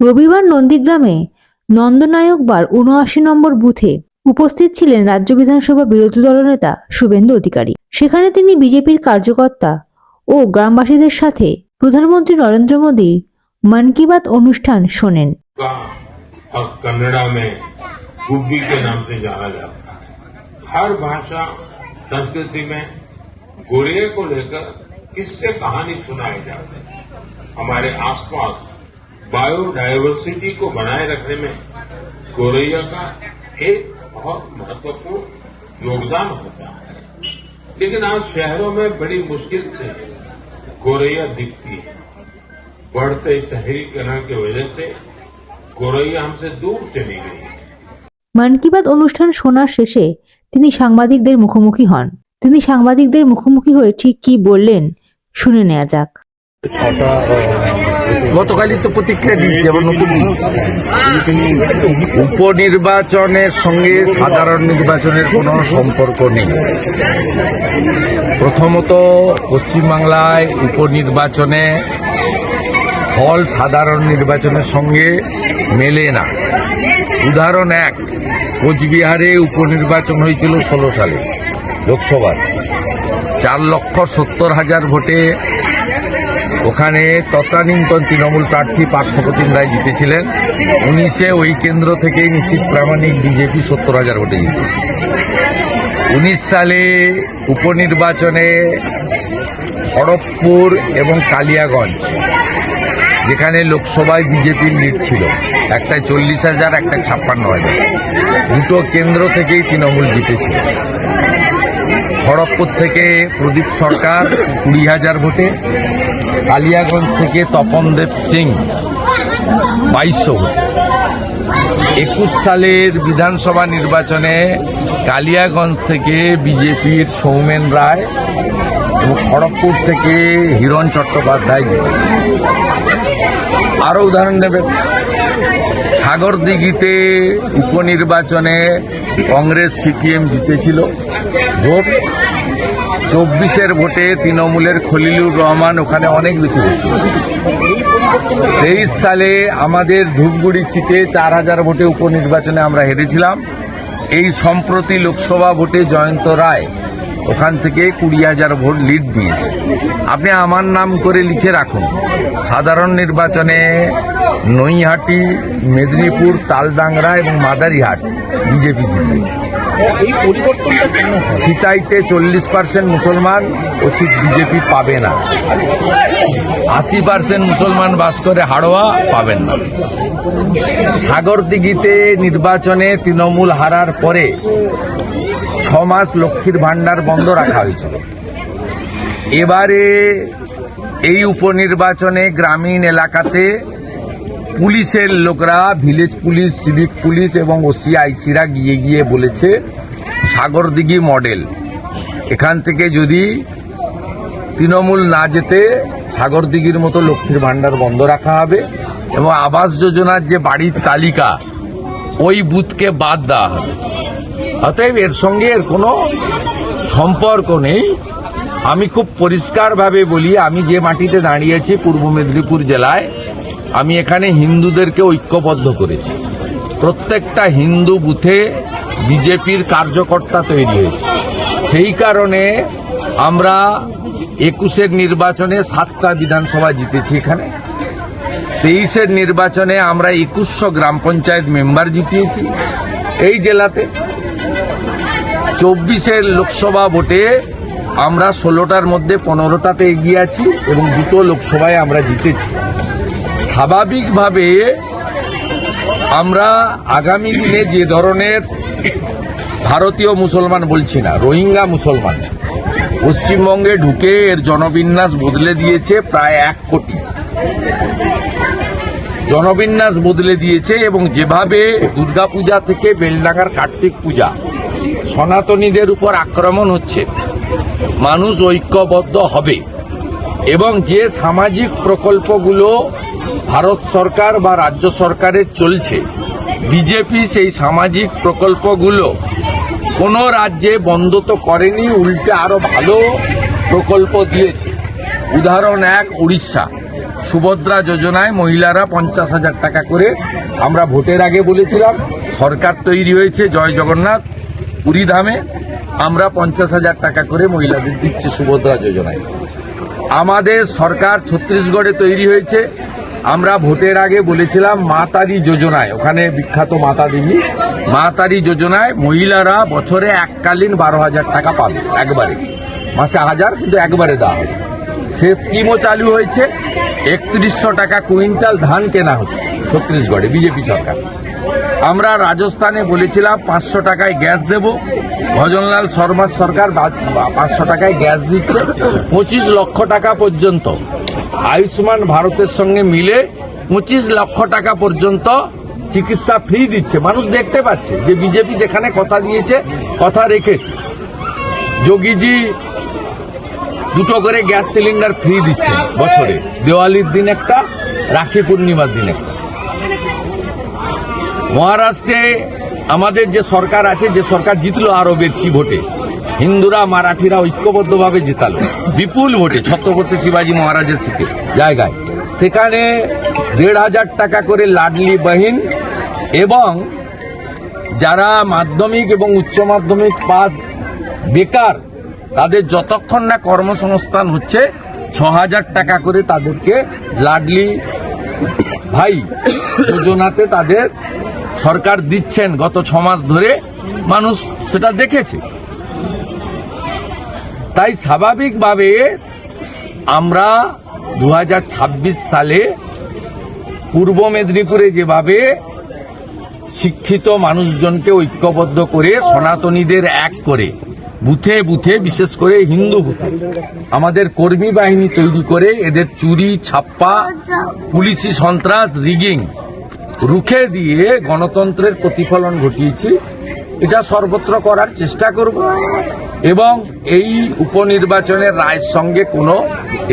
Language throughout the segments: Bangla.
রবিবার নন্দীগ্রামে নন্দনায়ক বার উনআশি নম্বর বুথে উপস্থিত ছিলেন রাজ্য বিধানসভা বিরোধী দলনেতা শুভেন্দু অধিকারী সেখানে তিনি বিজেপির কার্যকর্তা ও গ্রামবাসীদের সাথে প্রধানমন্ত্রী নরেন্দ্র মোদীর মন কি বাত অনুষ্ঠান শোনেন का और कन्नड़ा में गुब्बी के नाम से जाना जाता है हर भाषा संस्कृति में गोरिये को लेकर किससे कहानी सुनाए जाते हैं हमारे आसपास बायोडायवर्सिटी को बनाए रखने में गोरैया का एक बहुत महत्वपूर्ण योगदान होता है लेकिन आज शहरों में बड़ी मुश्किल से गोरैया दिखती है बढ़ते शहरीकरण की वजह से गोरैया हमसे दूर चली गई है মন কি বাত অনুষ্ঠান শোনার শেষে তিনি সাংবাদিকদের মুখোমুখি হন তিনি সাংবাদিকদের মুখোমুখি হয়ে ঠিক কি বললেন শুনে নেওয়া যাক গতকালই তো প্রতিক্রিয়া দিয়েছি, আবার নতুন উপনির্বাচনের সঙ্গে সাধারণ নির্বাচনের কোনো সম্পর্ক নেই। প্রথমত, পশ্চিমবাংলায় উপনির্বাচনে ফল সাধারণ নির্বাচনের সঙ্গে মেলে না। উদাহরণ এক, কোচবিহারে উপনির্বাচন হয়েছিল ষোলো সালে, লোকসভার। চার লক্ষ সত্তর হাজার ভোটে ওখানে তৎকালীনতন তৃণমূল প্রার্থী পার্থপ্রতিম রায় জিতেছিলেন। উনিশে ওই কেন্দ্র থেকেই নিশ্চিত প্রামাণিক বিজেপি সত্তর হাজার ভোটে জিতেছে। উনিশ সালে উপনির্বাচনে খড়গপুর এবং কালিয়াগঞ্জ, যেখানে লোকসভায় বিজেপির লিড ছিল, একটায় চল্লিশ হাজার, একটায় ছাপ্পান্ন হাজার। দুটো কেন্দ্র থেকেই তৃণমূল জিতেছিল। খড়গপুর থেকে প্রদীপ সরকার কুড়ি হাজার ভোটে কালিয়াগঞ্জ থেকে তপনদেব সিং বাইশশো ভোটে একুশ সালের বিধানসভা নির্বাচনে কালিয়াগঞ্জ থেকে বিজেপির সৌমেন রায় এবং খড়গপুর থেকে হিরণ চট্টোপাধ্যায়। আরও উদাহরণ নেবেন। সাগরদিঘিতে উপনির্বাচনে কংগ্রেস সিপিএম জিতেছিল। ভোট চব্বিশের ভোটে তৃণমূলের খলিলুর রহমান ওখানে অনেক বেশি ভোট তেইশ সালে আমাদের ধূপগুড়ি সিটে চার হাজার ভোটে উপনির্বাচনে আমরা হেরেছিলাম। এই সম্প্রতি লোকসভা ভোটে জয়ন্ত রায় ওখান থেকে কুড়ি হাজার ভোট লিড দিয়েছে। আপনি আমার নাম করে লিখে রাখুন। সাধারণ নির্বাচনে নৈহাটি, মেদিনীপুর, তালডাংরা এবং মাদারিহাট, বিজেপি জিতবে। এই পরিবর্তনটা? সিতাইতে চল্লিশ পার্সেন্ট মুসলমান ও সিট বিজেপি পাবে না। আশি পার্সেন্ট মুসলমান বাস করে হাড়োয়া পাবেন না। সাগরদিঘিতে নির্বাচনে তৃণমূল হারার পরে ছ মাস লক্ষ্মীর ভাণ্ডার বন্ধ রাখা হয়েছিল। এবারে এই উপনির্বাচনে গ্রামীণ এলাকাতে পুলিশের লোকরা, ভিলেজ পুলিশ, সিভিক পুলিশ এবং ওসি আইসিরা গিয়ে গিয়ে বলেছে, সাগরদিঘি মডেল। এখান থেকে যদি তৃণমূল না যেতে, সাগরদিঘির মতো লক্ষ্মীর ভাণ্ডার বন্ধ রাখা হবে এবং আবাস যোজনার যে বাড়ির তালিকা, ওই বুথকে বাদ দেওয়া হবে। অতএব এর সঙ্গে এর কোনো সম্পর্ক নেই। আমি খুব পরিষ্কারভাবে বলি, আমি যে মাটিতে দাঁড়িয়েছি পূর্ব মেদিনীপুর জেলায় আমি এখানে হিন্দুদেরকে ঐক্যবদ্ধ করেছি। প্রত্যেকটা হিন্দু বুথে বিজেপির কার্যকর্তা তৈরি হয়েছে। সেই কারণে আমরা একুশের নির্বাচনে সাতটা বিধানসভা জিতেছি এখানে। তেইশের নির্বাচনে আমরা একুশশো গ্রাম পঞ্চায়েত মেম্বার জিতিয়েছি এই জেলাতে। চব্বিশের লোকসভা ভোটে আমরা ষোলোটার মধ্যে পনেরোটাতে এগিয়ে আছি এবং দুটো লোকসভায় আমরা জিতেছি। স্বাভাবিকভাবে আমরা আগামী দিনে যে ধরনের ভারতীয় মুসলমান বলছি না, রোহিঙ্গা মুসলমান, পশ্চিমবঙ্গে ঢুকে এর জনবিন্যাস বদলে দিয়েছে প্রায় এক কোটি। জনবিন্যাস বদলে দিয়েছে এবং যেভাবে দুর্গাপূজা থেকে বেলডাঙ্গার কার্তিক পূজা, সনাতনীদের উপর আক্রমণ হচ্ছে, মানুষ ঐক্যবদ্ধ হবে এবং যে সামাজিক প্রকল্পগুলো ভারত সরকার বা রাজ্য সরকারের চলছে। বিজেপি সেই সামাজিক প্রকল্পগুলো কোনো রাজ্যে বন্ধ তো করেনি, উল্টে আরও ভালো প্রকল্প দিয়েছে। উদাহরণ এক, উড়িষ্যা। সুভদ্রা যোজনায় মহিলারা পঞ্চাশ হাজার টাকা করে আমরা ভোটের আগে বলেছিলাম, সরকার তৈরি হয়েছে জয় জগন্নাথ, পুরী ধামে আমরা পঞ্চাশ হাজার টাকা করে মহিলাদের দিচ্ছি সুভদ্রা যোজনায়। আমাদের সরকার ছত্তিশগড়ে তৈরি হয়েছে আমরা ভোটের আগে বলেছিলাম মাতারি যোজনায়, ওখানে বিখ্যাত মাতা দেবী মাতারি যোজনায় মহিলারা বছরে এককালীন বারো হাজার টাকা পাবে, একবারে। মাসে হাজার, কিন্তু একবারে দেওয়া হবে। সে স্কিমও চালু হয়েছে, একত্রিশশো টাকা কুইন্টাল ধান কেনা হচ্ছে, ছত্তিশগড়ে, বিজেপি সরকার। আমরা রাজস্থানে বলেছিলাম পাঁচশো টাকায় গ্যাস দেব, ভজনলাল শর্মার সরকার পাঁচশো টাকায় গ্যাস দিচ্ছে, পঁচিশ লক্ষ টাকা পর্যন্ত। আয়ুষ্মান ভারতের সঙ্গে মিলে পঁচিশ লক্ষ টাকা পর্যন্ত চিকিৎসা ফ্রি দিচ্ছে। মানুষ দেখতে পাচ্ছে যে বিজেপি যেখানে কথা দিয়েছে, কথা রেখেছে। যোগীজি দুটো করে গ্যাস সিলিন্ডার ফ্রি দিচ্ছে বছরে। দেওয়ালির দিন একটা, রাখি পূর্ণিমার দিন একটা। মহারাষ্ট্রে আমাদের যে সরকার আছে, যে সরকার জিতলো আরও বেশি ভোটে। হিন্দুরা মারাঠিরা ঐক্যবদ্ধভাবে জেতালো। বিপুল ভোটে ছত্রপতি শিবাজী মহারাজের সিটে, জায়গায়। সেখানে দেড় হাজার টাকা করে লাডলি বাহিন এবং যারা মাধ্যমিক এবং উচ্চ মাধ্যমিক পাস বেকার, তাদের যতক্ষণ না কর্মসংস্থান হচ্ছে, ছ হাজার টাকা করে তাদেরকে লাডলি ভাই যোজনাতে তাদের সরকার দিচ্ছেন। গত ছ মাস ধরে মানুষ সেটা দেখেছে। তাই স্বাভাবিকভাবে আমরা দু হাজার ছাব্বিশ সালে পূর্ব মেদিনীপুরে যেভাবে শিক্ষিত মানুষজনকে ঐক্যবদ্ধ করে, সনাতনীদের এক করে, বুথে বুথে, বিশেষ করে হিন্দু বুথে, আমাদের কর্মী বাহিনী তৈরি করে, এদের চুরি, ছাপ্পা, পুলিশি সন্ত্রাস, রিগিং, রুখে দিয়ে গণতন্ত্রের প্রতিফলন ঘটিয়েছি। এটা সর্বত্র করার চেষ্টা করব। এবং এই উপনির্বাচনের রায়ের সঙ্গে কোনো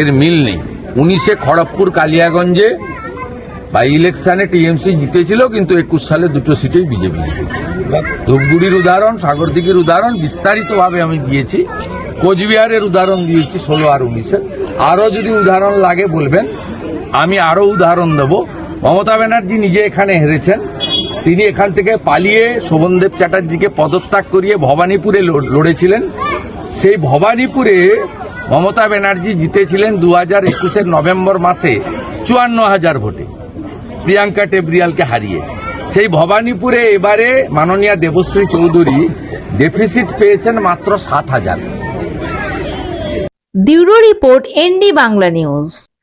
এর মিল নেই। উনিশে খড়গপুর, কালিয়াগঞ্জে বাই ইলেকশনে টিএমসি জিতেছিল, কিন্তু একুশ সালে দুটো সিটেই বিজেপি ধূপগুড়ির উদাহরণ, সাগরদিঘির উদাহরণ, বিস্তারিতভাবে আমি দিয়েছি। কোচবিহারের উদাহরণ দিয়েছি, ষোলো আর উনিশে। আরও যদি উদাহরণ লাগে বলবেন, আমি আরও উদাহরণ দেব। মমতা ব্যানার্জি নিজে এখানে হেরেছেন। তিনি এখান থেকে পালিয়ে শোভনদেব চ্যাটার্জিকে পদত্যাগ করিয়ে ভবানীপুরে লড়- লড়েছিলেন। সেই ভবানীপুরে মমতা ব্যানার্জি জিতেছিলেন দু হাজার একুশের নভেম্বর মাসে চুয়ান্ন হাজার ভোটে। প্রিয়াঙ্কা টেবরিয়ালকে হারিয়ে। সেই ভবানীপুরে এবারে মাননীয়া দেবশ্রী চৌধুরী ডেফিসিট পেয়েছেন মাত্র সাত হাজার। Bureau report ND Bangla news.